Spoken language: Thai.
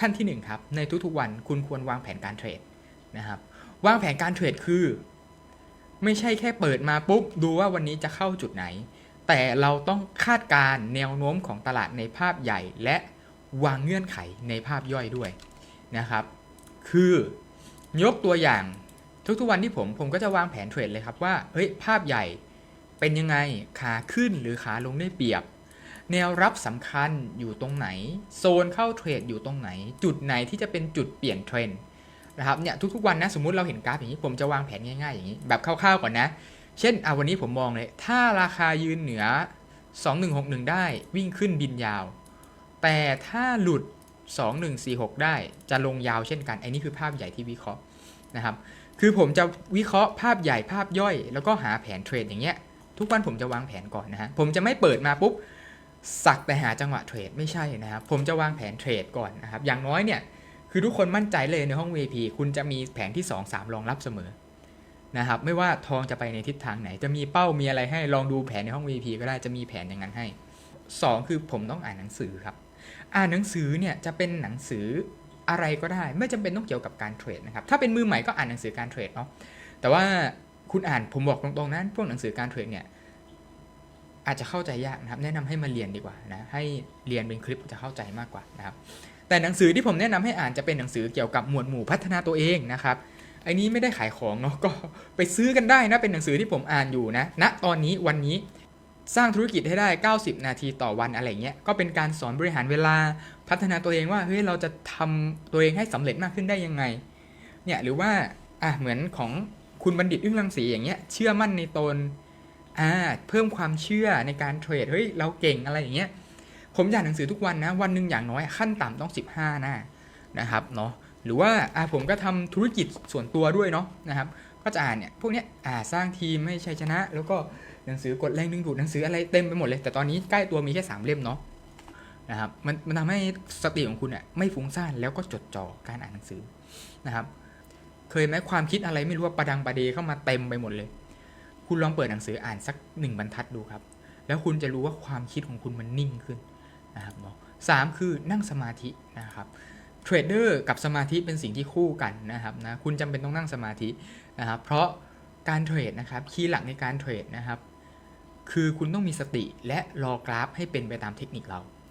ขั้นที่หนึ่งครับ ในทุกๆวันคุณควรวางแผนการเทรดนะครับ วางแผนการเทรดคือ ไม่ใช่แค่เปิดมาปุ๊บ ดูว่าวันนี้จะเข้าจุดไหน แต่เราต้องคาดการณ์แนวโน้มของตลาดในภาพใหญ่ และวางเงื่อนไขในภาพย่อยด้วยนะครับ คือยกตัวอย่างทุกๆวันที่ผมผมก็จะวางแผนเทรดเลยครับว่าเฮ้ยภาพใหญ่เป็นยังไงขาขึ้นหรือขาลงได้เปรียบ แนวรับสำคัญอยู่ตรงไหน โซนเข้าเทรดอยู่ตรงไหน จุดไหนที่จะเป็นจุดเปลี่ยนเทรนด์นะครับเนี่ยทุกๆวันนะสมมติเราเห็นกราฟอย่างนี้ผมจะวางแผนง่ายๆอย่างนี้ แบบคร่าวๆก่อนนะ เช่นอะวันนี้ผมมองเลย ถ้าราคายืนเหนือ 2161 ได้วิ่งขึ้นบินยาว แต่ถ้าหลุด 2146 ได้จะลงยาวเช่นกันไอ้นี่คือภาพใหญ่ที่วิเคราะห์นะครับคือผมจะวิเคราะห์ภาพใหญ่ภาพย่อย แล้วก็หาแผนเทรดอย่างเงี้ยทุกวันผมจะวางแผนก่อนนะฮะผมจะไม่เปิดมาปุ๊บ สักแต่หาจังหวะเทรดไม่ใช่นะครับผมจะวางแผนเทรดก่อนนะครับอย่างน้อยเนี่ยคือทุกคนมั่นใจเลยในห้อง VP คุณจะมีแผนที่ 2 3 รองรับเสมอนะครับไม่ว่าทองจะไปในทิศทางไหน จะมีเป้ามีอะไรให้ลองดูแผนในห้อง VP ก็ได้จะมีแผนอย่างนั้นให้ 2 คือผมต้องอ่านหนังสือครับ อ่านหนังสือเนี่ยจะเป็นหนังสืออะไรก็ได้ ไม่จำเป็นต้องเกี่ยวกับการเทรดนะครับถ้าเป็นมือใหม่ก็อ่านหนังสือการเทรดเนาะแต่ว่าคุณอ่านผมบอกตรงๆนั้นพวกหนังสือการเทรดเนี่ย อาจจะเข้าใจยากนะครับแนะนำให้มาเรียนดีกว่านะให้เรียนเป็นคลิปจะเข้าใจมากกว่านะครับแต่หนังสือที่ผมแนะนำให้อ่านจะเป็นหนังสือเกี่ยวกับหมวดหมู่พัฒนาตัวเองนะครับไอ้นี้ไม่ได้ขายของเนาะก็ไปซื้อกันได้นะเป็นหนังสือที่ผมอ่านอยู่นะณตอนนี้วันนี้สร้างธุรกิจให้ได้ 90 นาทีต่อวันอะไรเงี้ย ก็เป็นการสอนบริหารเวลา พัฒนาตัวเองว่า เฮ้ย เราจะทำตัวเองให้สำเร็จมากขึ้นได้ยังไง เนี่ย หรือว่า อะ เหมือนของคุณบัณฑิตอึ้งรังสีอย่างเงี้ย เชื่อมั่นในตน อ่าเพิ่มความเชื่อในการเทรดเฮ้ยเราเก่งอะไรอย่างเงี้ยผมอ่านหนังสือทุกวันนะวันหนึ่งอย่างน้อยขั้นต่ำต้อง 15 หน้านะครับเนาะหรือว่าอ่าผมก็ทำธุรกิจส่วนตัวด้วยเนาะนะครับก็จะอ่านเนี่ยพวกเนี้ยอ่าสร้างทีมให้ชัยชนะ แล้วก็หนังสือกดแรงดึงดูดหนังสืออะไรเต็มไปหมดเลย แต่ตอนนี้ใกล้ตัวมีแค่สามเล่มเนาะนะครับมันมันทำให้สติของคุณอะไม่ฟุ้งซ่านแล้วก็จดจ่อการอ่านหนังสือนะครับเคยไหมความคิดอะไรไม่รู้ว่าประดังประเดเข้ามาเต็มไปหมดเลย คุณลองเปิดหนังสืออ่านสักหนึ่งบรรทัดดูครับ แล้วคุณจะรู้ว่าความคิดของคุณมันนิ่งขึ้นนะครับเนาะสามคือนั่งสมาธินะครับเทรดเดอร์กับสมาธิเป็นสิ่งที่คู่กันนะครับนะคุณจำเป็นต้องนั่งสมาธินะครับเพราะการเทรดนะครับคีย์หลักในการเทรดนะครับ คือคุณต้องมีสติและรอกราฟให้เป็นไปตามเทคนิคเรา